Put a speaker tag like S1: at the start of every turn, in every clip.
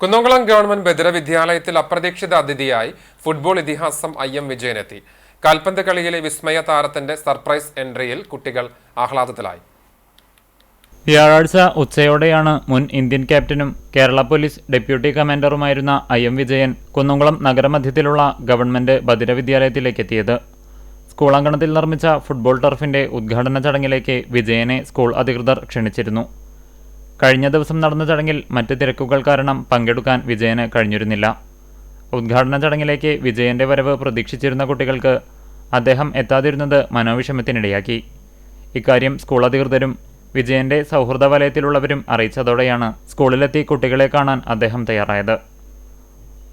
S1: Kunnamkulam government Badira വിദ്യാലയത്തിൽ അപ്രതീക്ഷിത അതിഥിയായി ഫുട്ബോൾ ഇതിഹാസം ഐ എം വിജയനെത്തി. കാൽപന്ത് കളിയിലെ വിസ്മയ താരത്തിന്റെ സർപ്രൈസ് എൻട്രിയിൽ കുട്ടികൾ ആഹ്ലാദത്തിലായി.
S2: വ്യാഴാഴ്ച ഉച്ചയോടെയാണ് മുൻ ഇന്ത്യൻ ക്യാപ്റ്റനും കേരള പോലീസ് ഡെപ്യൂട്ടി കമാൻഡറുമായിരുന്ന ഐ എം വിജയൻ കുന്നംകുളം നഗരമധ്യത്തിലുള്ള ഗവൺമെന്റ് ബദിര വിദ്യാലയത്തിലേക്ക് എത്തിയത്. സ്കൂൾ അങ്കണത്തിൽ നിർമ്മിച്ച ഫുട്ബോൾ ടർഫിന്റെ ഉദ്ഘാടന ചടങ്ങിലേക്ക് വിജയനെ സ്കൂൾ അധികൃതർ ക്ഷണിച്ചിരുന്നു. കഴിഞ്ഞ ദിവസം നടന്ന ചടങ്ങിൽ മറ്റ് തിരക്കുകൾ കാരണം പങ്കെടുക്കാൻ വിജയന് കഴിഞ്ഞിരുന്നില്ല. ഉദ്ഘാടന ചടങ്ങിലേക്ക് വിജയന്റെ വരവ് പ്രതീക്ഷിച്ചിരുന്ന കുട്ടികൾക്ക് അദ്ദേഹം എത്താതിരുന്നത് മനോവിഷമത്തിനിടയാക്കി. ഇക്കാര്യം സ്കൂൾ അധികൃതരും വിജയന്റെ സൗഹൃദ വലയത്തിലുള്ളവരും അറിയിച്ചതോടെയാണ് സ്കൂളിലെത്തി കുട്ടികളെ കാണാൻ അദ്ദേഹം തയ്യാറായത്.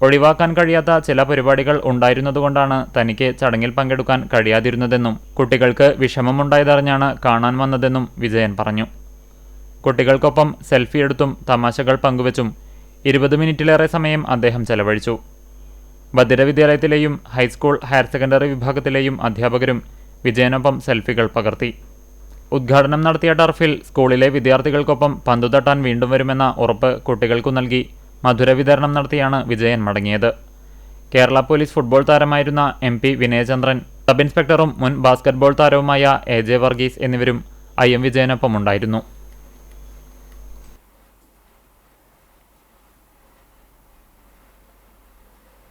S2: ഒഴിവാക്കാൻ കഴിയാത്ത ചില പരിപാടികൾ ഉണ്ടായിരുന്നതുകൊണ്ടാണ് തനിക്ക് ചടങ്ങിൽ പങ്കെടുക്കാൻ കഴിയാതിരുന്നതെന്നും കുട്ടികൾക്ക് വിഷമമുണ്ടായതറിഞ്ഞാണ് കാണാൻ വന്നതെന്നും വിജയൻ പറഞ്ഞു. കുട്ടികൾക്കൊപ്പം സെൽഫി എടുത്തും തമാശകൾ പങ്കുവച്ചും ഇരുപത് മിനിറ്റിലേറെ സമയം അദ്ദേഹം ചെലവഴിച്ചു. ഭദ്ര വിദ്യാലയത്തിലെയും ഹൈസ്കൂൾ ഹയർ സെക്കൻഡറി വിഭാഗത്തിലെയും അധ്യാപകരും വിജയനൊപ്പം സെൽഫികൾ പകർത്തി. ഉദ്ഘാടനം നടത്തിയ ടർഫിൽ സ്കൂളിലെ വിദ്യാർത്ഥികൾക്കൊപ്പം പന്തു തട്ടാൻ വീണ്ടും വരുമെന്ന ഉറപ്പ് കുട്ടികൾക്കു നൽകി മധുര വിതരണം നടത്തിയാണ് വിജയൻ മടങ്ങിയത്. കേരള പോലീസ് ഫുട്ബോൾ താരമായിരുന്ന എം പി വിനയചന്ദ്രൻ സബ് ഇൻസ്പെക്ടറും മുൻ ബാസ്കറ്റ്ബോൾ താരവുമായ എ ജെ വർഗീസ് എന്നിവരും ഐ എം വിജയനൊപ്പം ഉണ്ടായിരുന്നു